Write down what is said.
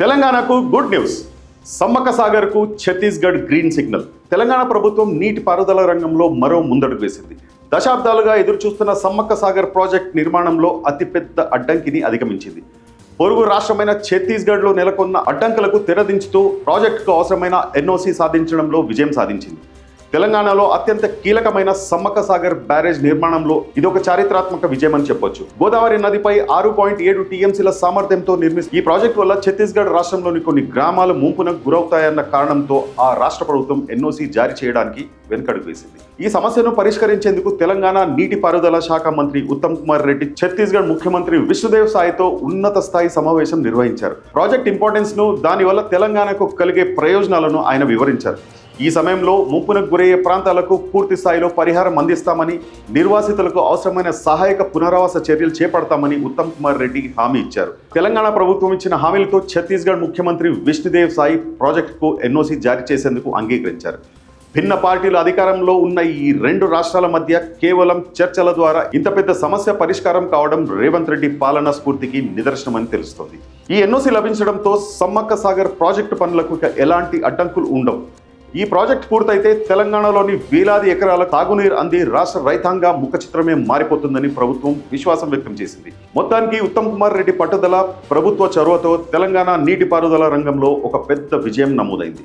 తెలంగాణకు good news. Sammakka సాగర్కు Chhattisgarh green signal. Telangana ప్రభుత్వం నీటి పారుదల రంగంలో మరో ముందడుగు వేసింది. దశాబ్దాలుగా ఎదురుచూస్తున్న సమ్మక్క సాగర్ ప్రాజెక్ట్ నిర్మాణంలో అతిపెద్ద అడ్డంకిని అధిగమించింది. పొరుగు రాష్ట్రమైన ఛత్తీస్గఢ్లో నెలకొన్న అడ్డంకులకు తెరదించుతూ ప్రాజెక్టుకు అవసరమైన ఎన్ఓసి సాధించడంలో విజయం సాధించింది. తెలంగాణలో అత్యంత కీలకమైన సమ్మక్క సాగర్ బ్యారేజ్ నిర్మాణంలో ఇదొక చారిత్రాత్మక విజయం అని చెప్పొచ్చు. గోదావరి నదిపై ఆరు పాయింట్ ఏడు టీఎంసీల సామర్థ్యంతో నిర్మిస్తూ ఈ ప్రాజెక్టు వల్ల ఛత్తీస్గఢ్ రాష్ట్రంలోని కొన్ని గ్రామాలు ముంపునకు గురవుతాయన్న కారణంతో ఆ రాష్ట్ర ప్రభుత్వం ఎన్ఓసి జారీ చేయడానికి వెనుకడుగు వేసింది. ఈ సమస్యను పరిష్కరించేందుకు తెలంగాణ నీటిపారుదల శాఖ మంత్రి ఉత్తమ్ కుమార్ రెడ్డి ఛత్తీస్గఢ్ ముఖ్యమంత్రి విష్ణుదేవ్ సాయితో ఉన్నత స్థాయి సమావేశం నిర్వహించారు. ప్రాజెక్ట్ ఇంపార్టెన్స్ను దానివల్ల తెలంగాణకు కలిగే ప్రయోజనాలను ఆయన వివరించారు. ఈ సమయంలో ముంపునకు గురయ్యే ప్రాంతాలకు పూర్తి స్థాయిలో పరిహారం అందిస్తామని నిర్వాసితులకు అవసరమైన సహాయక పునరావాస చర్యలు చేపడతామని ఉత్తమ్ కుమార్ రెడ్డి హామీ ఇచ్చారు. తెలంగాణ ప్రభుత్వం ఇచ్చిన హామీలతో ఛత్తీస్గఢ్ ముఖ్యమంత్రి విష్ణుదేవ్ సాయి ప్రాజెక్టుకు ఎన్ఓసి జారీ చేసేందుకు అంగీకరించారు. భిన్న పార్టీలు అధికారంలో ఉన్న ఈ రెండు రాష్ట్రాల మధ్య కేవలం చర్చల ద్వారా ఇంత పెద్ద సమస్య పరిష్కారం కావడం రేవంత్ రెడ్డి పాలనా స్ఫూర్తికి నిదర్శనమని తెలుస్తోంది. ఈ ఎన్ఓసి లభించడంతో సమ్మక్క సాగర్ ప్రాజెక్టు పనులకు ఎలాంటి అడ్డంకులు ఉండవు. ఈ ప్రాజెక్ట్ పూర్తయితే తెలంగాణలోని వేలాది ఎకరాల తాగునీరు అంది రాష్ట్ర రైతాంగ ముఖ చిత్రమే మారిపోతుందని ప్రభుత్వం విశ్వాసం వ్యక్తం చేసింది. మొత్తానికి ఉత్తమ్ కుమార్ రెడ్డి పట్టుదల ప్రభుత్వ చొరవతో తెలంగాణ నీటిపారుదల రంగంలో ఒక పెద్ద విజయం నమోదైంది.